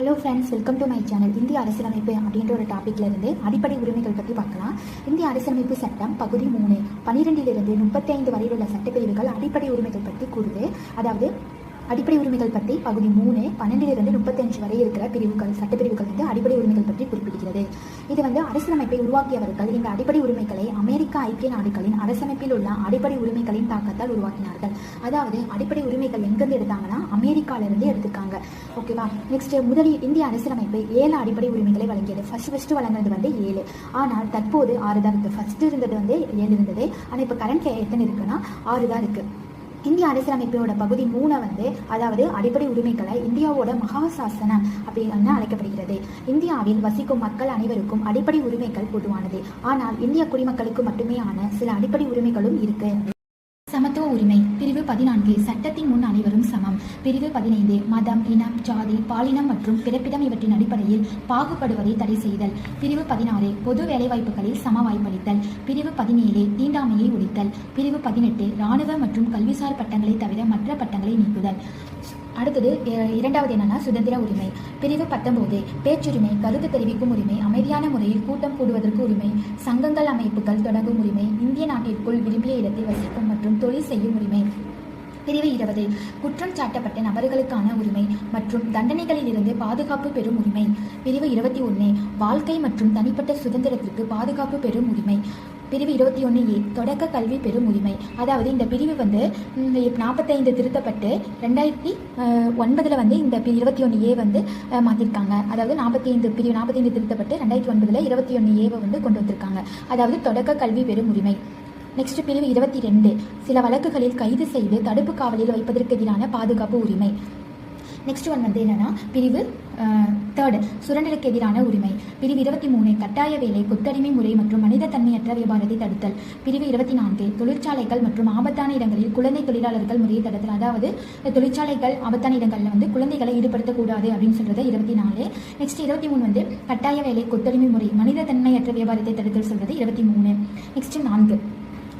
Hello friends welcome to my channel இந்திய அரசியலமைப்பு அப்படின்ற ஒரு டாப்பிக்ல இருந்து அடிப்படை உரிமைகள் பற்றி பார்க்கலாம். இந்திய அரசியலமைப்பு சட்டம் பகுதி மூணு பன்னிரெண்டிலிருந்து முப்பத்தி ஐந்து சட்டப்பிரிவுகள் அடிப்படை உரிமைகள் பற்றி கூறுது. அதாவது அடிப்படை உரிமைகள் பற்றி பகுதி மூணு பன்னெண்டிலிருந்து முப்பத்தஞ்சு வரை இருக்கிற பிரிவுகள் சட்டப்பிரிவுகள் வந்து அடிப்படை உரிமைகள் பற்றி குறிப்பிடுகிறது. இது வந்து அரசியலமைப்பை உருவாக்கியவர்கள் இந்த அடிப்படை உரிமைகளை அமெரிக்க ஐக்கிய நாடுகளின் அரசமைப்பில் உள்ள அடிப்படை உரிமைகளின் தாக்கத்தால் உருவாக்கினார்கள். அதாவது அடிப்படை உரிமைகள் எங்கிருந்து எடுத்தாங்கன்னா அமெரிக்கால இருந்து ஓகேவா நெக்ஸ்ட் முதலில் இந்திய அரசியலமைப்பு ஏழு அடிப்படை உரிமைகளை வழங்கியது. ஃபர்ஸ்ட் ஃபர்ஸ்ட் வழங்கினது வந்து ஏழு. ஆனால் தற்போது ஆறு தான் இருக்கு. ஃபர்ஸ்ட் இருந்தது வந்து ஏழு இருந்தது. ஆனால் இப்போ கரண்ட் எத்தனை இருக்குன்னா ஆறு தான் இருக்கு. இந்திய அரசியலமைப்போட பகுதி மூணை வந்து அதாவது அடிப்படை உரிமைகளை இந்தியாவோட மகாசாசனம் அப்படின்னு அழைக்கப்படுகிறது. இந்தியாவில் வசிக்கும் மக்கள் அனைவருக்கும் அடிப்படை உரிமைகள் பொதுவானது. ஆனால் இந்திய குடிமக்களுக்கு மட்டுமே ஆன சில அடிப்படை உரிமைகளும் இருக்கு. சமத்துவ உரிமை பிரிவு பதினான்கு சட்டத்தின் முன் அனைவரும் சமம். பிரிவு பதினைந்து மதம் இனம் ஜாதி பாலினம் மற்றும் பிறப்பிடம் இவற்றின் அடிப்படையில் பாகுபடுவதை தடை செய்தல். பிரிவு பதினாறு பொது வேலைவாய்ப்புகளில் சம வாய்ப்பளித்தல். பிரிவு பதினேழு தீண்டாமையை பிரிவு பதினெட்டு இராணுவ மற்றும் கல்விசார் பட்டங்களை தவிர மற்ற பட்டங்களை நீக்குதல். அடுத்தது இரண்டாவது என்னன்னா சுதந்திர உரிமை. பிரிவு பத்தொன்பது பேச்சுரிமை கருத்து தெரிவிக்கும் உரிமை அமைதியான முறையில் கூட்டம் கூடுவதற்கு உரிமை சங்கங்கள் அமைப்புகள் தொடங்கும் உரிமை இந்திய நாட்டிற்குள் விரும்பிய இடத்தில் வசிக்கும் மற்றும் தொழில் செய்யும் உரிமை. பிரிவு இருபது குற்றம் சாட்டப்பட்ட நபர்களுக்கான உரிமை மற்றும் தண்டனைகளிலிருந்து பாதுகாப்பு பெறும் உரிமை. பிரிவு இருபத்தி ஒன்று வாழ்க்கை மற்றும் தனிப்பட்ட சுதந்திரத்திற்கு பாதுகாப்பு பெறும் உரிமை. பிரிவு இருபத்தி ஒன்று ஏ தொடக்க கல்வி பெறும் உரிமை. அதாவது இந்த பிரிவு வந்து நாற்பத்தைந்து திருத்தப்பட்டு ரெண்டாயிரத்தி ஒன்பதில் வந்து இந்த பி- இருபத்தி ஒன்று ஏ வந்து மாற்றிருக்காங்க மாத்திருக்காங்க. அதாவது நாற்பத்தி ஐந்து பிரிவு நாற்பத்தைந்து திருத்தப்பட்டு ரெண்டாயிரத்தி ஒன்பதில் இருபத்தி ஒன்று ஏவை வந்து கொண்டு வந்திருக்காங்க. அதாவது தொடக்க கல்வி பெறும் உரிமை. நெக்ஸ்ட் பிரிவு இருபத்தி ரெண்டு சில வழக்குகளில் கைது செய்து தடுப்பு காவலில் வைப்பதற்கு எதிரான பாதுகாப்பு உரிமை. நெக்ஸ்ட் ஒன் வந்து என்னன்னா பிரிவு தேர்டு சுரண்டலுக்கு எதிரான உரிமை. பிரிவு இருபத்தி மூணு கட்டாய வேலை கொத்தடிமை முறை மற்றும் மனித தன்மையற்ற வியாபாரத்தை தடுத்தல். பிரிவு இருபத்தி நான்கு தொழிற்சாலைகள் மற்றும் ஆபத்தான இடங்களில் குழந்தை தொழிலாளர்கள் முறையை தடுத்தல். அதாவது தொழிற்சாலைகள் ஆபத்தான இடங்களில் வந்து குழந்தைகளை ஈடுபடுத்தக்கூடாது அப்படின்னு சொல்றது இருபத்தி நாலு. நெக்ஸ்ட் இருபத்தி மூணு வந்து கட்டாய வேலை கொத்தடிமை முறை மனித தன்மையற்ற வியாபாரத்தை தடுத்தல் சொல்றது இருபத்தி மூணு. நெக்ஸ்ட் நான்கு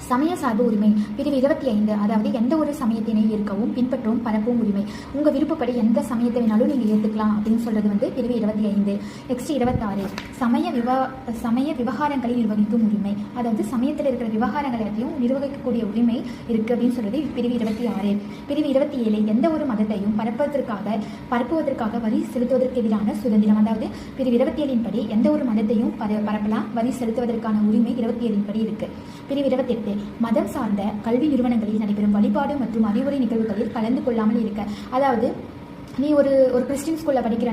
சமய சார்பு உரிமை பிரிவு இருபத்தி ஐந்து அதாவது எந்த ஒரு சமயத்தினை ஏற்கவும் பின்பற்றவும் பரப்பவும் உரிமை. உங்க விருப்பப்படி எந்த சமயத்தை வேணாலும் நீங்க ஏற்றுக்கலாம் அப்படின்னு சொல்றது வந்து பிரிவு இருபத்தி ஐந்து. நெக்ஸ்ட் இருபத்தாறு சமய விவா சமய விவகாரங்களை நிர்வகிக்கும் உரிமை. அதாவது சமயத்தில் இருக்கிற விவகாரங்கள் எல்லாத்தையும் நிர்வகிக்கக்கூடிய உரிமை இருக்கு அப்படின்னு சொல்றது பிரிவு இருபத்தி ஆறு. பிரிவு இருபத்தி ஏழு எந்த ஒரு மதத்தையும் பரப்புவதற்காக பரப்புவதற்காக வரி செலுத்துவதற்கு எதிரான சுதந்திரம். அதாவது பிரிவு இருபத்தி ஏழின் படி எந்த ஒரு மதத்தையும் பர பரப்பலாம் வரி செலுத்துவதற்கான உரிமை இருபத்தி ஏழின் படி இருக்கு. பிரிவு இருபத்தெட்டு மதம் சார்ந்த கல்வி நிறுவனங்களில் நடைபெறும் வழிபாடு மற்றும் அறிவுரை நிகழ்வுகளில் கலந்து கொள்ளாமல் இருக்க. அதாவது நீ ஒரு ஒரு கிறிஸ்டின் ஸ்கூல்ல படிக்கிற